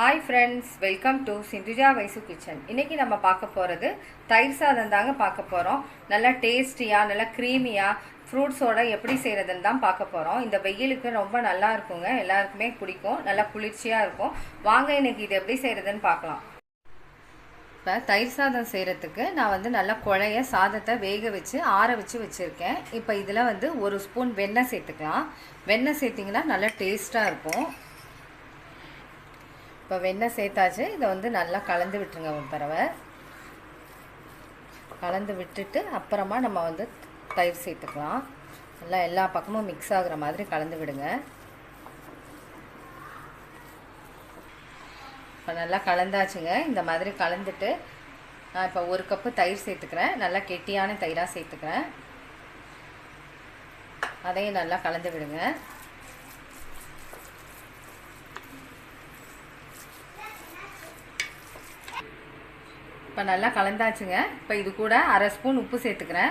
Hi friends welcome to Sindhuja Vaisu kitchen இன்னைக்கு நம்ம பார்க்க போகிறது தயிர் சாதம் தாங்க பார்க்க போகிறோம் நல்லா டேஸ்டியாக நல்லா க்ரீமியாக ஃப்ரூட்ஸோட எப்படி செய்கிறதுன்னு தான் பார்க்க போகிறோம் இந்த வெயிலுக்கு ரொம்ப நல்லா இருக்குங்க. எல்லாருக்குமே பிடிக்கும். நல்லா குளிர்ச்சியாக இருக்கும். வாங்க இன்னைக்கு இது எப்படி செய்கிறதுன்னு பார்க்கலாம். இப்போ தயிர் சாதம் செய்கிறதுக்கு நான் வந்து நல்லா குழைய சாதத்தை வேக வச்சு ஆற வச்சு வச்சுருக்கேன். இப்போ இதில் வந்து ஒரு ஸ்பூன் வெண்ணெய் சேர்த்துக்கலாம். வெண்ணெய் சேர்த்திங்கன்னா நல்லா டேஸ்ட்டாக இருக்கும். இப்போ வெண்ணெய் சேர்த்தாச்சு. இதை வந்து நல்லா கலந்து விட்டுருங்க ஒரு தடவை. கலந்து விட்டுட்டு அப்புறமா நம்ம வந்து தயிர் சேர்த்துக்கலாம். நல்லா எல்லா பக்கமும் மிக்ஸ் ஆகுற மாதிரி கலந்து விடுங்க. இப்போ நல்லா கலந்தாச்சுங்க. இந்த மாதிரி கலந்துட்டு நான் இப்போ ஒரு கப்பு தயிர் சேர்த்துக்கிறேன். நல்லா கெட்டியான தயிராக சேர்த்துக்கிறேன். அதையும் நல்லா கலந்து விடுங்க. இப்போ நல்லா கலந்தாச்சுங்க. இப்போ இது கூட அரை ஸ்பூன் உப்பு சேர்த்துக்கிறேன்.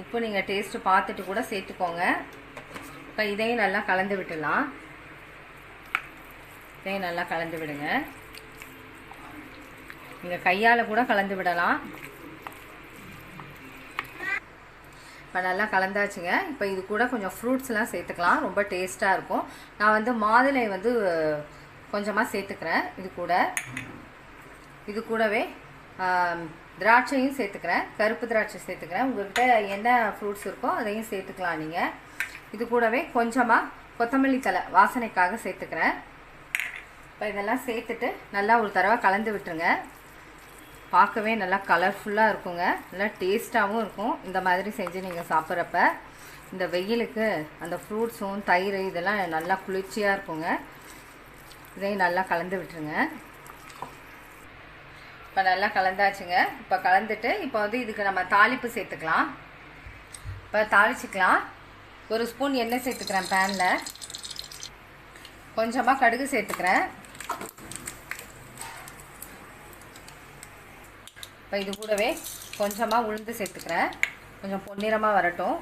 உப்பு நீங்கள் டேஸ்ட்டு பார்த்துட்டு கூட சேர்த்துக்கோங்க. இப்போ இதையும் நல்லா கலந்து விட்டுடலாம். இதையும் நல்லா கலந்து விடுங்க. நீங்கள் கையால் கூட கலந்து விடலாம். இப்போ நல்லா கலந்தாச்சுங்க. இப்போ இது கூட கொஞ்சம் ஃப்ரூட்ஸ்லாம் சேர்த்துக்கலாம். ரொம்ப டேஸ்ட்டாக இருக்கும். நான் வந்து மாதுளை வந்து கொஞ்சமாக சேர்த்துக்கிறேன். இது கூட. இது கூடவே திராட்சையும் சேர்த்துக்கிறேன் கருப்பு திராட்சை சேர்த்துக்கிறேன். உங்கள்கிட்ட என்ன ஃப்ரூட்ஸ் இருக்கோ அதையும் சேர்த்துக்கலாம் நீங்கள் இது கூடவே கொஞ்சமாக கொத்தமல்லி தலை வாசனைக்காக சேர்த்துக்கிறேன். இப்போ இதெல்லாம் சேர்த்துட்டு நல்லா ஒரு தடவை கலந்து விட்டுருங்க. பார்க்கவே நல்லா கலர்ஃபுல்லாக இருக்குங்க. நல்லா டேஸ்ட்டாகவும் இருக்கும். இந்த மாதிரி செஞ்சு நீங்கள் சாப்பிட்றப்ப இந்த வெயிலுக்கு அந்த ஃப்ரூட்ஸும் தயிர் இதெல்லாம் நல்லா குளிர்ச்சியாக இருக்குங்க. இதையும் நல்லா கலந்து விட்டுருங்க. இப்போ நல்லா கலந்தாச்சுங்க. இப்போ கலந்துட்டு இப்போ வந்து இதுக்கு நம்ம தாளிப்பு சேர்த்துக்கலாம். இப்போ தாளிச்சிக்கலாம். ஒரு ஸ்பூன் எண்ணெய் சேர்த்துக்கிறேன் பேனில் கொஞ்சமாக கடுகு சேர்த்துக்கிறேன். இப்போ இது கூடவே கொஞ்சமாக உளுந்து சேர்த்துக்கிறேன். கொஞ்சம் பொன்னிறமாக வரட்டும்.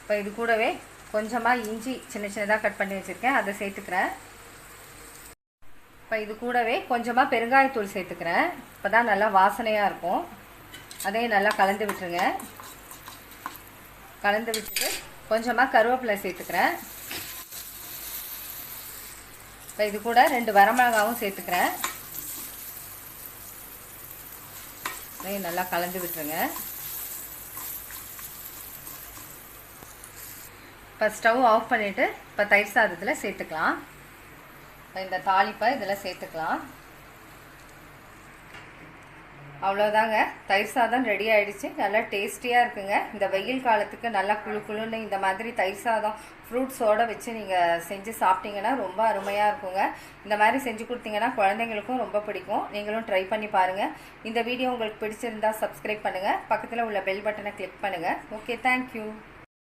இப்போ இது கூடவே கொஞ்சமாக இஞ்சி சின்ன சின்னதாக கட் பண்ணி வச்சுருக்கேன். அதை சேர்த்துக்கிறேன். இப்போ இது கூடவே கொஞ்சமாக பெருங்காயத்தூள் சேர்த்துக்கிறேன். இப்போ தான் நல்லா வாசனையாக இருக்கும். அதையும் நல்லா கலந்து விட்டுருங்க. கலந்து விட்டுட்டு கொஞ்சமாக கருவேப்பிலை சேர்த்துக்கிறேன். இப்போ இது கூட ரெண்டு வரமிளகாவும் சேர்த்துக்கிறேன். அதையும் நல்லா கலந்து விட்டுருங்க. இப்போ ஸ்டவ் ஆஃப் பண்ணிவிட்டு இப்போ தயிர் சாதத்தில் சேர்த்துக்கலாம். இந்த தாளிப்பை இதில் சேர்த்துக்கலாம். அவ்வளோதாங்க. தயிர் சாதம் ரெடி ஆகிடுச்சு நல்லா டேஸ்டியாக இருக்குங்க. இந்த வெயில் காலத்துக்கு நல்லா குழு குழுன்னு இந்த மாதிரி தயிர் சாதம் ஃப்ரூட்ஸோடு வச்சு நீங்கள் செஞ்சு சாப்பிட்டீங்கன்னா ரொம்ப அருமையாக இருக்குங்க. இந்த மாதிரி செஞ்சு கொடுத்தீங்கன்னா குழந்தைங்களுக்கும் ரொம்ப பிடிக்கும். நீங்களும் ட்ரை பண்ணி பாருங்கள் இந்த வீடியோ உங்களுக்கு பிடிச்சிருந்தா சப்ஸ்கிரைப் பண்ணுங்கள் பக்கத்தில் உள்ள பெல் பட்டனை கிளிக் பண்ணுங்கள் ஓகே தேங்க்யூ